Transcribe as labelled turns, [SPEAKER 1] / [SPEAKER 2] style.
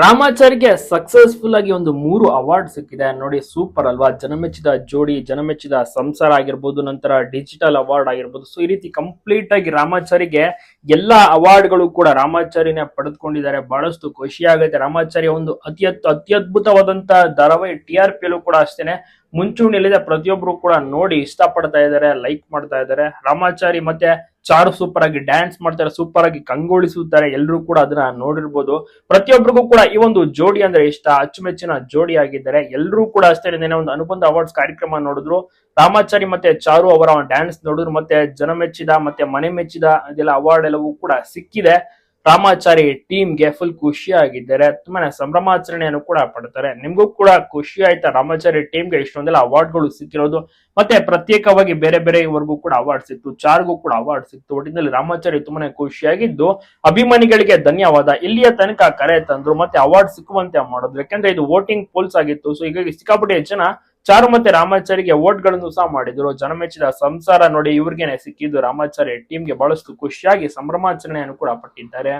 [SPEAKER 1] ರಾಮಾಚಾರಿಗೆ successful ಆಗಿ ಒಂದು ಮೂರು ಅವಾರ್ಡ್ ಸಿಕ್ಕಿದೆ. ನೋಡಿ ಸೂಪರ್ ಅಲ್ವಾ? ಜನಮೆಚ್ಚಿದ ಜೋಡಿ, ಜನಮೆಚ್ಚಿದ ಸಂಸಾರ ಆಗಿರ್ಬೋದು, ನಂತರ ಡಿಜಿಟಲ್ ಅವಾರ್ಡ್ ಆಗಿರ್ಬೋದು. ಸೊ ಈ ರೀತಿ ಕಂಪ್ಲೀಟ್ ಆಗಿ ರಾಮಾಚಾರಿಗೆ ಎಲ್ಲಾ ಅವಾರ್ಡ್ಗಳು ಕೂಡ ರಾಮಾಚಾರಿನೇ ಪಡೆದುಕೊಂಡಿದ್ದಾರೆ. ಬಹಳಷ್ಟು ಖುಷಿ ರಾಮಾಚಾರಿ ಒಂದು ಅತ್ಯತ್ ಅತ್ಯದ್ಭುತವಾದಂತ ಧಾರಾವಾಹಿ ಟಿ ಆರ್ ಪಿ ಕೂಡ ಅಷ್ಟೇನೆ ಮುಂಚೂಣಿಯಲ್ಲಿದೆ ಪ್ರತಿಯೊಬ್ರು ಕೂಡ ನೋಡಿ ಇಷ್ಟಪಡ್ತಾ ಇದ್ದಾರೆ ಲೈಕ್ ಮಾಡ್ತಾ ಇದ್ದಾರೆ. ರಾಮಾಚಾರಿ ಮತ್ತೆ ಚಾರು ಸೂಪರ್ ಆಗಿ ಡ್ಯಾನ್ಸ್ ಮಾಡ್ತಾರೆ ಸೂಪರ್ ಆಗಿ ಕಂಗೊಳಿಸುತ್ತಾರೆ. ಎಲ್ಲರೂ ಕೂಡ ಅದನ್ನ ನೋಡಿರ್ಬೋದು. ಪ್ರತಿಯೊಬ್ಬರಿಗೂ ಕೂಡ ಈ ಒಂದು ಜೋಡಿ ಅಂದ್ರೆ ಇಷ್ಟ. ಅಚ್ಚುಮೆಚ್ಚಿನ ಜೋಡಿ ಆಗಿದ್ದಾರೆ. ಎಲ್ಲರೂ ಕೂಡ ಅಷ್ಟೇ ಒಂದು ಅನುಬಂಧ ಅವಾರ್ಡ್ಸ್ ಕಾರ್ಯಕ್ರಮ ನೋಡಿದ್ರು. ರಾಮಾಚಾರಿ ಮತ್ತೆ ಚಾರು ಅವರ ಡ್ಯಾನ್ಸ್ ನೋಡಿದ್ರು ಮತ್ತೆ ಜನ ಮೆಚ್ಚಿದ, ಮತ್ತೆ ಮನೆ ಮೆಚ್ಚಿದ ಅದೆಲ್ಲ ಅವಾರ್ಡ್ ಎಲ್ಲವೂ ಕೂಡ ಸಿಕ್ಕಿದೆ. ರಾಮಾಚಾರಿ ಟೀಮ್ಗೆ ಫುಲ್ ಖುಷಿ ಆಗಿದ್ದಾರೆ ತುಂಬಾನೇ ಸಂಭ್ರಮಾಚರಣೆಯನ್ನು ಕೂಡ ಪಡ್ತಾರೆ. ನಿಮ್ಗೂ ಕೂಡ ಖುಷಿ ಆಯ್ತಾ? ರಾಮಾಚಾರಿ ಟೀಮ್ಗೆ ಇಷ್ಟೊಂದೆಲ್ಲ ಅವಾರ್ಡ್ಗಳು ಸಿಕ್ಕಿರೋದು. ಮತ್ತೆ ಪ್ರತ್ಯೇಕವಾಗಿ ಬೇರೆ ಬೇರೆ ಇವರಿಗೂ ಕೂಡ ಅವಾರ್ಡ್ ಸಿಕ್ತು. ಚಾರ್ಗೂ ಕೂಡ ಅವಾರ್ಡ್ ಸಿಕ್ತು. ಒಟ್ಟಿನಲ್ಲಿ ರಾಮಾಚಾರಿ ತುಂಬಾನೇ ಖುಷಿಯಾಗಿದ್ದು, ಅಭಿಮಾನಿಗಳಿಗೆ ಧನ್ಯವಾದ. ಇಲ್ಲಿಯ ತನಕ ಕರೆ ತಂದ್ರು, ಮತ್ತೆ ಅವಾರ್ಡ್ ಸಿಕ್ಕುವಂತೆ ಮಾಡೋದು. ಯಾಕಂದ್ರೆ ಇದು ವೋಟಿಂಗ್ ಪೋಲ್ಸ್ ಆಗಿತ್ತು. ಸೊ ಹೀಗಾಗಿ ಸಿಕ್ಕಾಪಟ್ಟೆ ಜನ ಚಾರು ಮತ್ತೆ ರಾಮಾಚಾರಿಗೆ ಗಳನ್ನು ಸಹ ಮಾಡಿದ್ರು. ಜನಮೆಚ್ಚಿದ ಸಂಸಾರ ನೋಡಿ ಇವ್ರಿಗೇನೆ ಸಿಕ್ಕಿದ್ದು ರಾಮಾಚಾರಿ ಟೀಮ್ಗೆ ಬಹಳಷ್ಟು ಖುಷಿಯಾಗಿ ಸಂಭ್ರಮಾಚರಣೆಯನ್ನು ಕೂಡ ಪಟ್ಟಿದ್ದಾರೆ.